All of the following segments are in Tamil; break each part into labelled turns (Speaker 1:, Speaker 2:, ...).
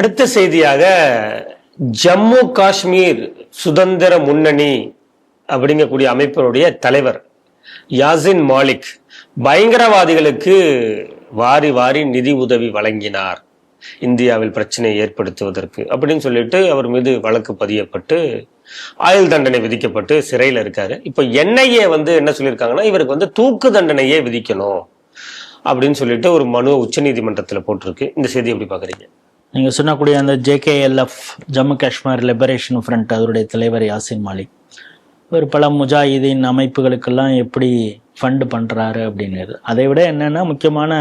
Speaker 1: அடுத்த செய்தியாக ஜம்மு காஷ்மீர் சுதந்திர முன்னணி அப்படிங்கக்கூடிய அமைப்பினுடைய தலைவர் யாசின் மாலிக் பயங்கரவாதிகளுக்கு வாரி வாரி நிதி உதவி வழங்கினார். இந்தியாவில் பிரச்சனையை ஏற்படுத்துவதற்கு அப்படின்னு சொல்லிட்டு அவர் மீது வழக்கு பதியப்பட்டு ஆயுள் தண்டனை விதிக்கப்பட்டு சிறையில் இருக்காரு. இப்போ என்ஐஏ வந்து என்ன சொல்லியிருக்காங்கன்னா இவருக்கு வந்து தூக்கு தண்டனையே விதிக்கணும் அப்படின்னு சொல்லிட்டு ஒரு மனு உச்சநீதிமன்றத்தில் போட்டிருக்கு. இந்த செய்தி எப்படி பார்க்குறீங்க
Speaker 2: நீங்கள் சொன்னக்கூடிய அந்த JKLF Jammu Kashmir liberation front அதனுடைய தலைவர் யாசின் மாலிக். ஒரு பல முஜாஹிதீன் அமைப்புகளுக்கெல்லாம் எப்படி ஃபண்டு பண்ணுறாரு அப்படிங்கிறது. அதை விட என்னென்னா முக்கியமான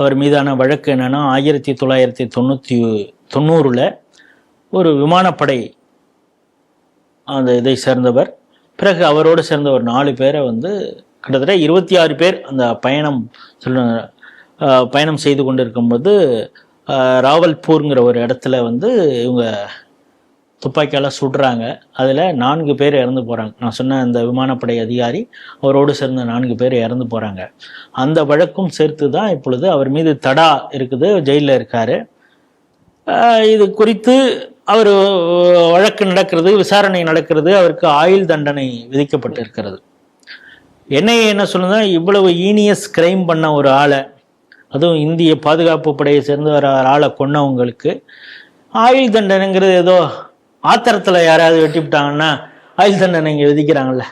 Speaker 2: அவர் மீதான வழக்கு என்னென்னா ஆயிரத்தி தொள்ளாயிரத்தி தொண்ணூற்றி தொண்ணூறில் ஒரு விமானப்படை அந்த இதை சேர்ந்தவர். பிறகு அவரோடு சேர்ந்த ஒரு நாலு பேரை வந்து கிட்டத்தட்ட இருபத்தி ஆறு பேர் அந்த பயணம் சொல்ல பயணம் செய்து கொண்டிருக்கும்போது ராவல்பூருங்கிற ஒரு இடத்துல வந்து இவங்க துப்பாக்கியால் சுடுறாங்க. அதில் நான்கு பேர் இறந்து போகிறாங்க நான் சொன்ன அந்த விமானப்படை அதிகாரி அவரோடு சேர்ந்த நான்கு பேர் இறந்து போகிறாங்க அந்த வழக்கும் சேர்த்து தான் இப்பொழுது அவர் மீது தடா இருக்குது ஜெயிலில் இருக்கார். இது குறித்து அவர் வழக்கு நடக்கிறது விசாரணை நடக்கிறது அவருக்கு ஆயுள் தண்டனை விதிக்கப்பட்டிருக்கிறது. என்ஐஏ என்ன சொல்லுதான் இவ்வளவு ஈனியஸ் கிரைம் பண்ண ஒரு ஆளை அதுவும் இந்திய பாதுகாப்பு படையை சேர்ந்த ஒரு ஆளை கொன்னவங்களுக்கு ஆயுள் தண்டனைங்கிறது ஏதோ ஆத்திரத்தில் யாராவது வெட்டிவிட்டாங்கன்னா ஆயுள் தண்டனை இங்கே விதிக்கிறாங்கல்ல.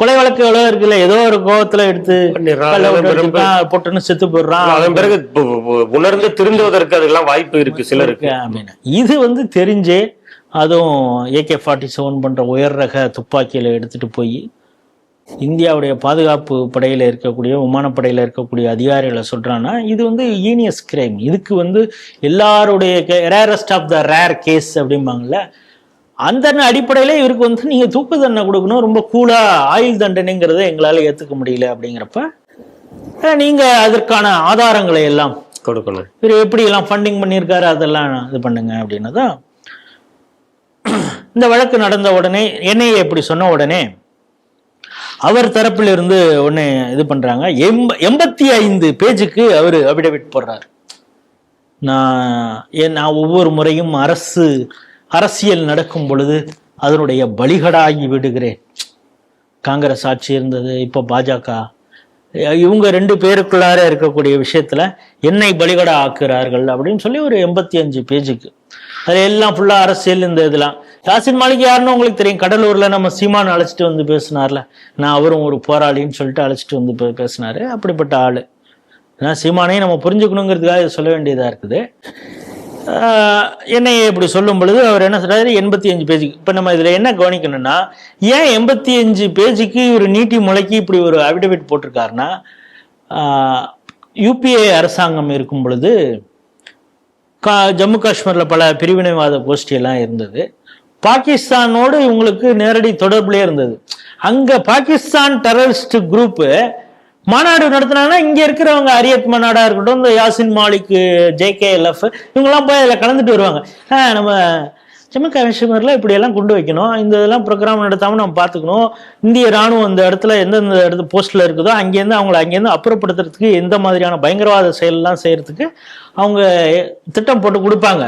Speaker 2: கொலை வழக்கு எவ்வளோ இருக்குல்ல? ஏதோ ஒரு கோவத்துல எடுத்து பொட்டுன்னு செத்து போடுறான்
Speaker 1: அதன் பிறகு உணர்ந்து திருந்துவதற்கு அதெல்லாம் வாய்ப்பு இருக்கு சிலருக்கு.
Speaker 2: அப்படின்னு இது வந்து தெரிஞ்சே அதுவும் ஏகே ஃபார்ட்டி செவன் போன்ற உயர் ரக துப்பாக்கியில எடுத்துட்டு போய் இந்தியாவுடைய பாதுகாப்பு படையில இருக்கக்கூடிய விமானப்படையில இருக்கக்கூடிய அதிகாரிகளை சொல்றான்னா இது வந்து ஈனியஸ் கிரைம் இதுக்கு வந்து எல்லாருடைய rarest of the rare case அப்படிம்பாங்கல்ல அந்த அடிப்படையில இவருக்கு வந்து நீங்க தூக்கு தண்டனை கொடுக்கணும் ரொம்ப கூலா ஆயுள் தண்டனைங்கிறத எங்களால ஏத்துக்க முடியல அப்படிங்கிறப்ப அஹ், நீங்க அதற்கான ஆதாரங்களை எல்லாம்
Speaker 1: கொடுக்கணும்.
Speaker 2: இவர் எப்படி எல்லாம் ஃபண்டிங் பண்ணியிருக்காரு அதெல்லாம் இது பண்ணுங்க அப்படின்னு தான் இந்த வழக்கு நடந்த உடனே என்னைய எப்படி சொன்ன உடனே அவர் தரப்பில் இருந்து ஒன்று இது பண்றாங்க. எம்ப எண்பத்தி ஐந்து பேஜுக்கு அவர் அபிடவிட் போடுறாரு. நான் ஏன் நான் ஒவ்வொரு முறையும் அரசு அரசியல் நடக்கும் பொழுது அதனுடைய பலிகடாகி விடுகிறேன். காங்கிரஸ் ஆட்சி இருந்தது இப்போ பாஜக. இவங்க ரெண்டு பேருக்குள்ளார இருக்கக்கூடிய விஷயத்துல என்னை பலிகடா ஆக்குறார்கள் அப்படின்னு சொல்லி ஒரு எண்பத்தி அஞ்சு பேஜுக்கு. அது எல்லாம் ஃபுல்லா அரசியல் இந்த இதெல்லாம். யாசின் மாலிக் யாருன்னு உங்களுக்கு தெரியும். கடலூர்ல நம்ம சீமான் அழைச்சிட்டு வந்து பேசினார்ல. நான் அவரும் ஒரு போராளின்னு சொல்லிட்டு அழைச்சிட்டு வந்து பேசினாரு. அப்படிப்பட்ட ஆளு. ஏன்னா சீமானையும் நம்ம புரிஞ்சுக்கணுங்கிறதுக்காக சொல்ல வேண்டியதா இருக்குது. என்னை இப்படி சொல்லும் பொழுது அவர் என்ன சொல்றாரு? எண்பத்தி அஞ்சு பேஜுக்கு. இப்போ நம்ம இதில் என்ன கவனிக்கணும்னா ஏன் எண்பத்தி அஞ்சு பேஜுக்கு ஒரு நீட்டி முளைக்கி இப்படி ஒரு அபிடவிட் போட்டிருக்காருன்னா யூபிஏ அரசாங்கம் இருக்கும் பொழுது கா ஜம்மு காஷ்மீரில் பல பிரிவினைவாத கோஷ்டியெல்லாம் இருந்தது. பாகிஸ்தானோடு இவங்களுக்கு நேரடி தொடர்புலேயே இருந்தது. அங்கே பாகிஸ்தான் டெரரிஸ்ட் குரூப்பு மாநாடு நடத்தினாங்கன்னா இங்கே இருக்கிறவங்க அரியத் மாநாடா இருக்கட்டும் இந்த யாசின் மாலிக் ஜேகேஎல்எஃப் இவங்கெல்லாம் போய் அதில் கலந்துட்டு வருவாங்க. நம்ம ஜம்மு காஷ்மீரில் இப்படியெல்லாம் கொண்டு வைக்கணும். இந்த இதெல்லாம் ப்ரோக்ராம் நடத்தாமல் நம்ம பார்த்துக்கணும். இந்திய ராணுவம் அந்த இடத்துல எந்தெந்த இடத்து போஸ்ட்டில் இருக்குதோ அங்கேருந்து அவங்கள அங்கேருந்து அப்புறப்படுத்துறதுக்கு எந்த மாதிரியான பயங்கரவாத செயலெல்லாம் செய்யறதுக்கு அவங்க திட்டம் போட்டு கொடுப்பாங்க.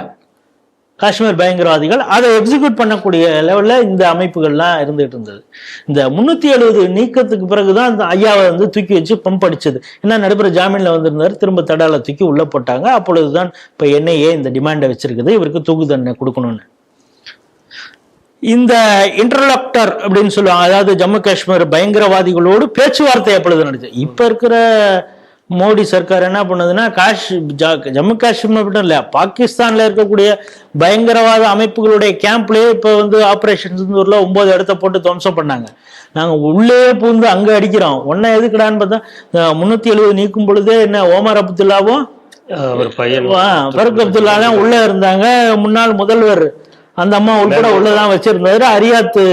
Speaker 2: காஷ்மீர் பயங்கரவாதிகள் அதை எக்ஸிக்யூட் பண்ணக்கூடிய லெவலில் இந்த அமைப்புகள்லாம் இருந்துகிட்டு இருந்தது. இந்த முந்நூற்றி எழுபது நீக்கத்துக்கு பிறகு தான் இந்த ஐயாவை வந்து தூக்கி வச்சு பம்ப் அடிச்சது ஏன்னா நடுப்புற ஜாமீனில் வந்திருந்தார் திரும்ப தடால தூக்கி உள்ளே போட்டாங்க. அப்பொழுது தான் இப்போ என்ஐஏ இந்த டிமாண்டை வச்சிருக்குது. இவருக்கு தூக்கு தண்டனை கொடுக்கணும்னு. இந்த இன்டர்லாக்டர் அப்படின்னு சொல்லுவாங்க. அதாவது ஜம்மு காஷ்மீர் பயங்கரவாதிகளோடு பேச்சுவார்த்தை எப்பொழுது நடந்துச்சு இப்போ இருக்கிற மோடி சர்க்கார் என்ன பண்ணுதுன்னா காஷ் ஜம்மு காஷ்மீர் மட்டும் இல்ல பாகிஸ்தான்ல இருக்கக்கூடிய பயங்கரவாத அமைப்புகளுடைய கேம்ப்லயே இப்ப வந்து ஆபரேஷன் சிந்தூர்ல ஒன்பது இடத்த போட்டு துவம்சம் பண்ணாங்க. நாங்க உள்ளே பூந்து அங்க அடிக்கிறோம். ஒன்ன எதுக்குடான்னு பார்த்தா முன்னூத்தி எழுபது நீக்கும் பொழுதே என்ன ஓமர் அப்துல்லாவும் ஃபருக் அப்துல்லா தான் உள்ள இருந்தாங்க. முன்னாள் முதல்வர் அந்த அம்மா உள்பட உள்ளதான் வச்சிருந்தாரு. அரியாத்து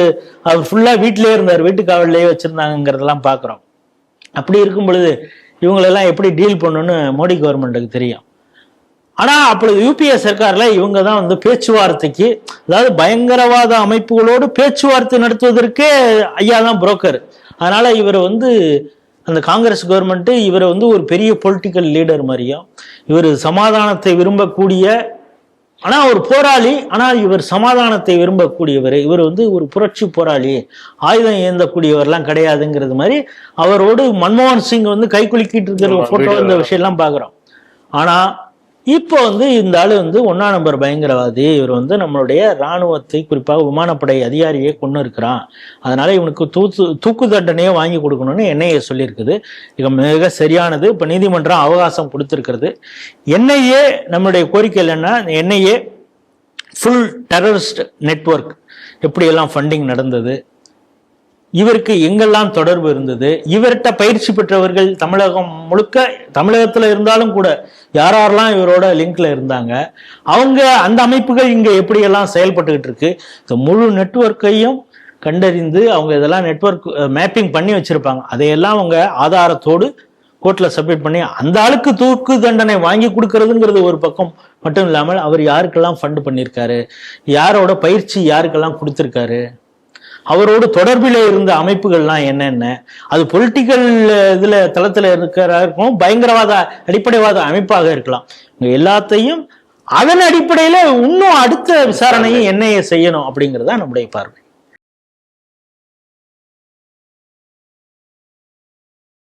Speaker 2: அவர் ஃபுல்லா வீட்டிலேயே இருந்தார். வீட்டு காவல்லையே வச்சிருந்தாங்கிறதெல்லாம் பாக்குறோம். அப்படி இருக்கும் பொழுது இவங்களெல்லாம் எப்படி டீல் பண்ணணும்னு மோடி கவர்மெண்ட்டுக்கு தெரியும். ஆனால் அப்பொழுது யூபிஏ சர்க்காரில் இவங்க தான் வந்து பேச்சுவார்த்தைக்கு அதாவது பயங்கரவாத அமைப்புகளோடு பேச்சுவார்த்தை நடத்துவதற்கே ஐயா தான் புரோக்கர் அதனால் இவர் வந்து அந்த காங்கிரஸ் கவர்மெண்ட்டு இவரை வந்து ஒரு பெரிய பொலிட்டிக்கல் லீடர் மாதிரியும் இவர் சமாதானத்தை விரும்பக்கூடிய ஆனா ஒரு போராளி ஆனால் இவர் சமாதானத்தை விரும்பக்கூடியவர். இவர் வந்து ஒரு புரட்சி போராளி. ஆயுதம் ஏந்தக்கூடியவர்லாம் கிடையாதுங்கிறது மாதிரி அவரோடு மன்மோகன் சிங் வந்து கை குலுக்கிட்டு இருக்கிற
Speaker 1: ஆமா,
Speaker 2: போட்டோ
Speaker 1: video
Speaker 2: இந்த விஷயம்லாம் பார்க்குறோம். ஆனா இப்போ வந்து இந்த ஆளு வந்து ஒன்னா நம்பர் பயங்கரவாதி. இவர் வந்து நம்மளுடைய இராணுவத்தை குறிப்பாக விமானப்படை அதிகாரியை கொண்டு இருக்கிறான். அதனால இவனுக்கு தூக்கு தூக்கு தண்டனையே வாங்கி கொடுக்கணும்னு என்ஐஏ சொல்லியிருக்குது. இது மிக சரியானது. இப்போ நீதிமன்றம் அவகாசம் கொடுத்துருக்கிறது. என்ஐஏ நம்மளுடைய கோரிக்கை என்னன்னா என்ஐஏ ஃபுல் டெரரிஸ்ட் நெட்வொர்க் எப்படியெல்லாம் ஃபண்டிங் நடந்தது? இவருக்கு எங்கெல்லாம் தொடர்பு இருந்தது? இவர்கிட்ட பயிற்சி பெற்றவர்கள் தமிழகம் முழுக்க தமிழகத்தில் இருந்தாலும் கூட யார் யாரெல்லாம் இவரோட லிங்க்ல இருந்தாங்க? அவங்க அந்த அமைப்புகள் இங்கே எப்படியெல்லாம் செயல்பட்டுக்கிட்டு இருக்கு? இந்த முழு நெட்வொர்க்கையும் கண்டறிந்து அவங்க இதெல்லாம் நெட்வொர்க் மேப்பிங் பண்ணி வச்சிருப்பாங்க. அதையெல்லாம் அவங்க ஆதாரத்தோடு கோர்ட்டில் சப்மிட் பண்ணி அந்த ஆளுக்கு தூக்கு தண்டனை வாங்கி கொடுக்கறதுங்கிறது ஒரு பக்கம் மட்டும் இல்லாமல் அவர் யாருக்கெல்லாம் ஃபண்டு பண்ணியிருக்காரு? யாரோட பயிற்சி யாருக்கெல்லாம் கொடுத்துருக்காரு? அவரோடு தொடர்பில் இருந்த அமைப்புகள்லாம் என்னென்ன? அது பொலிட்டிக்கல் இதில் தளத்தில் இருக்கிற இருக்கும் பயங்கரவாத அடிப்படைவாத அமைப்பாக இருக்கலாம். எல்லாத்தையும் அதன் அடிப்படையில இன்னும் அடுத்த விசாரணையும் என்னைய செய்யணும் அப்படிங்கிறது தான் நம்முடைய பார்வை.